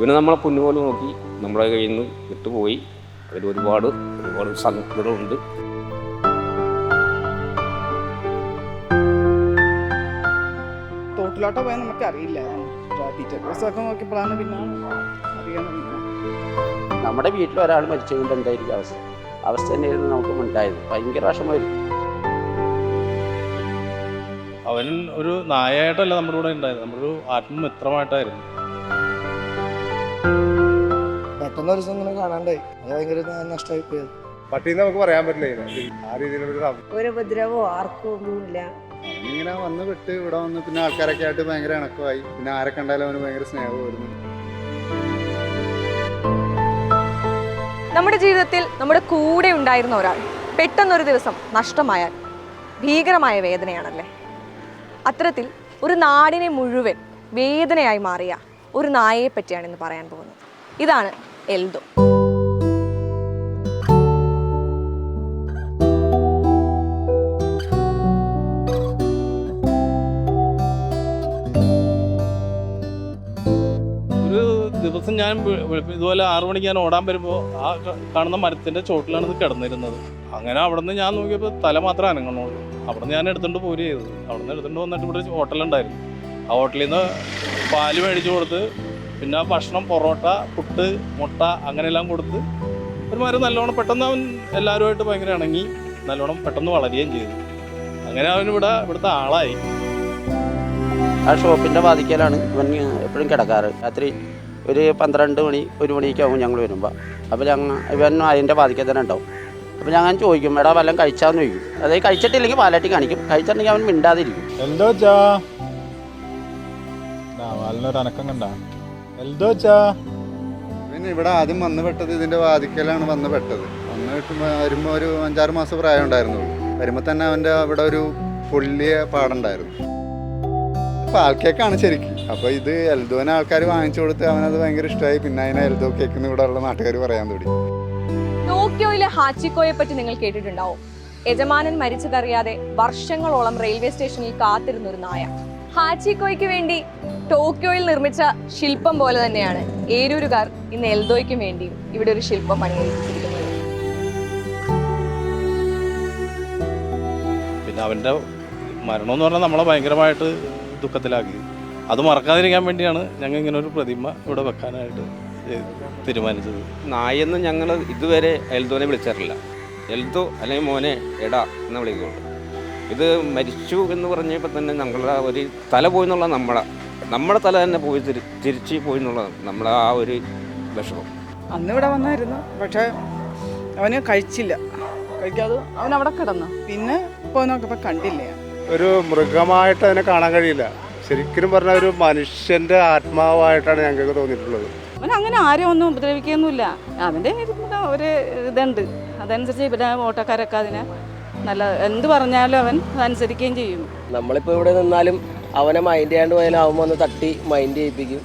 ഇവനെ നമ്മളെ പൊന്നുപോലെ നോക്കി നമ്മളെ കയ്യിൽ നിന്ന് വിട്ടുപോയി. അതിൽ ഒരുപാട് ഒരുപാട് സങ്കടമുണ്ട് തോട്ടിലോട്ട് പോയാൽ നമുക്ക് അറിയില്ല നോക്കിയപ്പോഴാണ് പിന്നെ അറിയാൻ നമ്മുടെ വീട്ടിൽ ഒരാൾ മരിച്ചുകൊണ്ട് എന്തായിരിക്കും അവസ്ഥ? അവസ്ഥ തന്നെയായിരുന്നു നമുക്ക് ഉണ്ടായത് ഭയങ്കര വിഷമായിരുന്നു അവൻ ഒരു നായായിട്ടല്ല നമ്മുടെ കൂടെ ഉണ്ടായത്. നമ്മളൊരു ഒരു ആത്മമിത്രമായിട്ടായിരുന്നു. പെട്ടെന്ന് ഒരു ദിവസം ഇങ്ങനെ കാണാണ്ടായി. അത് ഭയങ്കര നഷ്ടമായി പോയത് പട്ടിന്ന് നമുക്ക് പറയാൻ പറ്റില്ല ആ രീതിയിലുള്ള ഒരു ഉപദ്രവോ ആർക്കും ഒന്നുമില്ല ഇങ്ങനെ വന്ന് വിട്ട് ഇവിടെ വന്ന് പിന്നെ ആൾക്കാരൊക്കെ ആയിട്ട് ഭയങ്കര ഇണക്കമായി. പിന്നെ ആരെ കണ്ടാലും അവന് ഭയങ്കര സ്നേഹമായിരുന്നു നമ്മുടെ ജീവിതത്തിൽ നമ്മുടെ കൂടെ ഉണ്ടായിരുന്ന ഒരാൾ പെട്ടെന്നൊരു ദിവസം നഷ്ടമായാൽ ഭീകരമായ വേദനയാണല്ലേ? അത്തരത്തിൽ ഒരു നാടിനെ മുഴുവൻ വേദനയായി മാറിയ ഒരു നായയെ പറ്റിയാണ് ഇന്ന് പറയാൻ പോകുന്നത്. ഇതാണ് എൽദോ. ദിവസം ഞാൻ ഇതുപോലെ ആറു മണിക്ക് ഞാൻ ഓടാൻ വരുമ്പോൾ ആ കാണുന്ന മരത്തിന്റെ ചോട്ടിലാണ് ഇത് കിടന്നിരുന്നത്. അങ്ങനെ അവിടുന്ന് ഞാൻ നോക്കിയപ്പോൾ തല മാത്രം അനങ്ങണുള്ളൂ. അവിടെ നിന്ന് ഞാൻ എടുത്തുകൊണ്ട് പോരുക ചെയ്തത് അവിടെ നിന്ന് എടുത്തുകൊണ്ട് വന്നിട്ട് ഇവിടെ ഹോട്ടലുണ്ടായിരുന്നു. ആ ഹോട്ടലിൽ നിന്ന് പാൽ മേടിച്ചു കൊടുത്ത് പിന്നെ ഭക്ഷണം പൊറോട്ട പുട്ട് മുട്ട അങ്ങനെയെല്ലാം കൊടുത്ത് ഒരുമാതിരി നല്ലോണം പെട്ടെന്ന് അവൻ എല്ലാവരുമായിട്ട് ഭയങ്കര ഇണങ്ങി നല്ലോണം പെട്ടെന്ന് വളരുകയും ചെയ്തു. അങ്ങനെ അവൻ ഇവിടെ ഇവിടുത്തെ ആളായി. ആ ഷോപ്പിന്റെ വാതിക്കലാണ് ഇവൻ എപ്പോഴും കിടക്കാറ്. രാത്രി ഒരു പന്ത്രണ്ട് മണി ഒരു മണിയൊക്കെ ആവും ഞങ്ങൾ വരുമ്പോൾ അപ്പോൾ ഞങ്ങൾ ഇവൻ അതിന്റെ വാതിക്കൽ തന്നെ ഉണ്ടാവും. അപ്പോൾ അങ്ങനെ ചോദിക്കും എടാ വല്ലതും കഴിച്ചാന്ന് ചോദിക്കും. അതായത് കഴിച്ചിട്ടില്ലെങ്കിൽ പാലാട്ടി കാണിക്കും. കഴിച്ചിട്ടുണ്ടെങ്കിൽ അവൻ മിണ്ടാതിരിക്കും. എന്തോ വാലിനൊരു അനക്കം കണ്ട. എൽദോച്ചാ പിന്നെ ഇവിടെ ആദ്യം വന്ന് പെട്ടത് ഇതിന്റെ വാതിക്കലാണ് വന്ന് പെട്ടത്. വന്ന് കിട്ടുമ്പോ വരുമ്പോ ഒരു അഞ്ചാറ് മാസം പ്രായം ഉണ്ടായിരുന്നുള്ളൂ. വരുമ്പോ തന്നെ അവന്റെ അവിടെ ഒരു പുള്ളിയ പാടുണ്ടായിരുന്നു. പാൽ കേക്കാണ് ശരിക്കും. അപ്പൊ ഇത് എൽദോനെ ആൾക്കാർ വാങ്ങിച്ചു കൊടുത്ത് അവനത് ഭയങ്കര ഇഷ്ടമായി പിന്നെ അതിനെ എൽദോ കേക്ക് എന്ന് ഇവിടെ ഉള്ള നാട്ടുകാർ പറയാൻ തുടങ്ങി. ടോക്കിയോയിലെ ഹാച്ചിക്കോയെ പറ്റി നിങ്ങൾ കേട്ടിട്ടുണ്ടാവും. യജമാനൻ മരിച്ചതറിയാതെ വർഷങ്ങളോളം റെയിൽവേ സ്റ്റേഷനിൽ കാത്തിരുന്നൊരു നായ. ഹാച്ചിക്കോയ്ക്ക് വേണ്ടി ടോക്കിയോയിൽ നിർമ്മിച്ച ശില്പം പോലെ തന്നെയാണ് ഏരൂരുകാർ ഇന്ന് എൽദോയ്ക്കും വേണ്ടിയും ഇവിടെ ഒരു ശില്പം പണിയിരിക്കുന്നത് പിന്നെ അവന്റെ മരണം എന്ന് പറഞ്ഞാൽ നമ്മളെ ഭയങ്കരമായിട്ട് ദുഃഖത്തിലാക്കി. അത് മറക്കാതിരിക്കാൻ വേണ്ടിയാണ് ഞങ്ങൾ ഇങ്ങനെ ഒരു പ്രതിമ ഇവിടെ വെക്കാനായിട്ട് തീരുമാനിച്ചത്. നായെന്ന് ഞങ്ങൾ ഇതുവരെ എൽദോനെ വിളിച്ചിട്ടില്ല എൽദോ അല്ലെങ്കിൽ മോനെ എടാ എന്ന് വിളിക്കുള്ളൂ. ഇത് മരിച്ചു എന്ന് പറഞ്ഞപ്പോൾ തന്നെ ഞങ്ങളുടെ ഒരു തല പോയി എന്നുള്ള നമ്മളെ. നമ്മുടെ തല തന്നെ പോയി തിരിച്ചു പോയി എന്നുള്ളതാണ് നമ്മുടെ ആ ഒരു വിഷമം. അന്ന് ഇവിടെ വന്നായിരുന്നു. പക്ഷേ അവന് കഴിച്ചില്ല. കഴിക്കാതെ അവൻ അവിടെ കിടന്നു. പിന്നെ ഇപ്പോൾ നോക്കിയപ്പോൾ കണ്ടില്ല. ഒരു മൃഗമായിട്ട് അതിനെ കാണാൻ കഴിയില്ല. ശരിക്കും പറഞ്ഞ ഒരു മനുഷ്യന്റെ ആത്മാവായിട്ടാണ് ഞങ്ങൾക്ക് തോന്നിയിട്ടുള്ളത്. അവൻ അങ്ങനെ ആരും ഒന്നും ഉപദ്രവിക്കുകയൊന്നുമില്ല അതിന്റെ ഒരു ഇതുണ്ട്. അതനുസരിച്ച് ഇവിടെ ഓട്ടോക്കാരൊക്കെ അതിനെ നല്ല എന്ത് പറഞ്ഞാലും അവൻ അതനുസരിക്കുകയും ചെയ്യും. നമ്മളിപ്പോൾ ഇവിടെ നിന്നാലും അവനെ മൈൻഡ് ചെയ്യാണ്ട് പോയാലും അവൻ വന്ന് തട്ടി മൈൻഡ് ചെയ്യിപ്പിക്കും.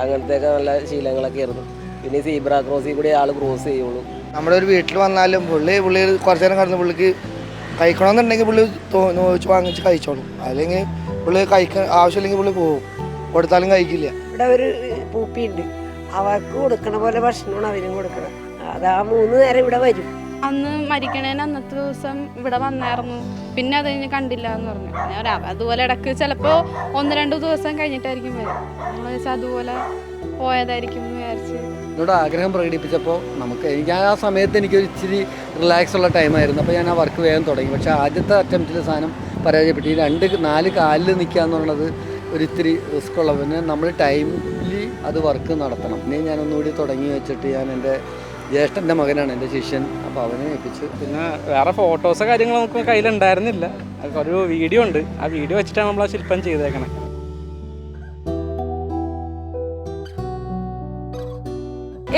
അങ്ങനത്തെയൊക്കെ നല്ല ശീലങ്ങളൊക്കെ ആയിരുന്നു പിന്നെ ഈ സീബ്ര ക്രോസിൽ കൂടി ആൾ ക്രോസ് ചെയ്യുള്ളൂ. നമ്മുടെ ഒരു വീട്ടിൽ വന്നാലും പുള്ളി പുള്ളി കുറച്ച് നേരം കിടന്ന് പുള്ളിക്ക് കഴിക്കണമെന്നുണ്ടെങ്കിൽ പുള്ളി നോച്ച് വാങ്ങിച്ച് കഴിച്ചോളും. അല്ലെങ്കിൽ പുള്ളി കഴിക്കാൻ ആവശ്യമില്ലെങ്കിൽ പുള്ളി പോകും. കൊടുത്താലും കഴിക്കില്ല. ഇവിടെ ഒരു പൂപ്പിയുണ്ട്. അവർക്ക് കൊടുക്കണ പോലെ ഭക്ഷണമാണ് അവരും കൊടുക്കണം അത് ആ മൂന്ന് നേരം ഇവിടെ വരും. അന്ന് മരിക്കണേന് അന്നത്തെ ദിവസം ഇവിടെ വന്നായിരുന്നു. പിന്നെ അത് കഴിഞ്ഞ് കണ്ടില്ല എന്ന് പറഞ്ഞു. ഞാൻ അതുപോലെ ഇടയ്ക്ക് ചിലപ്പോ ഒന്ന് രണ്ട് ദിവസം കഴിഞ്ഞിട്ടായിരിക്കും വരും നമ്മൾ വെച്ചാൽ അതുപോലെ പോയതായിരിക്കും എന്ന് എന്നോട് ആഗ്രഹം പ്രകടിപ്പിച്ചപ്പോൾ നമുക്ക് എനിക്ക് ആ സമയത്ത് എനിക്കൊരു ഇച്ചിരി റിലാക്സ് ഉള്ള ടൈമായിരുന്നു അപ്പോൾ ഞാൻ ആ വർക്ക് വേഗം തുടങ്ങി. പക്ഷേ ആദ്യത്തെ അറ്റംപ്റ്റിൽ സാധനം പരാജയപ്പെട്ടു. ഈ രണ്ട് നാല് കാലിൽ നിൽക്കുക എന്നുള്ളത് ഒരു ഇത്തിരി റിസ്ക് ഉള്ള പിന്നെ നമ്മൾ ടൈംലി അത് വർക്ക് നടത്തണം. ഇനി ഞാൻ ഒന്നുകൂടി തുടങ്ങി വെച്ചിട്ട് ഞാൻ എന്റെ ജ്യേഷ്ഠന്റെ മകനാണ് എന്റെ ശിഷ്യൻ. അപ്പോൾ അവനെ ഏൽപ്പിച്ച് പിന്നെ വേറെ ഫോട്ടോസോ കാര്യങ്ങളോ നമുക്ക് കയ്യിലുണ്ടായിരുന്നില്ല ഒരു വീഡിയോ ഉണ്ട്. ആ വീഡിയോ വെച്ചിട്ടാണ് നമ്മൾ ആ ശില്പം ചെയ്തേക്കണേ.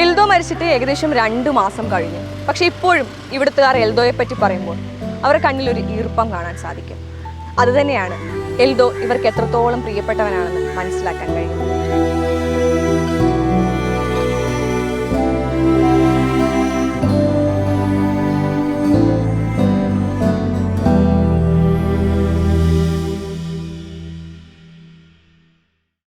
എൽദോ മരിച്ചിട്ട് ഏകദേശം രണ്ടു മാസം കഴിഞ്ഞു. പക്ഷെ ഇപ്പോഴും ഇവിടുത്തുകാർ എൽദോയെ പറ്റി പറയുമ്പോൾ അവരുടെ കണ്ണിൽ ഒരു ഈർപ്പം കാണാൻ സാധിക്കും. അതുതന്നെയാണ് എൽദോ ഇവർക്ക് എത്രത്തോളം പ്രിയപ്പെട്ടവനാണെന്ന് മനസ്സിലാക്കാൻ കഴിയും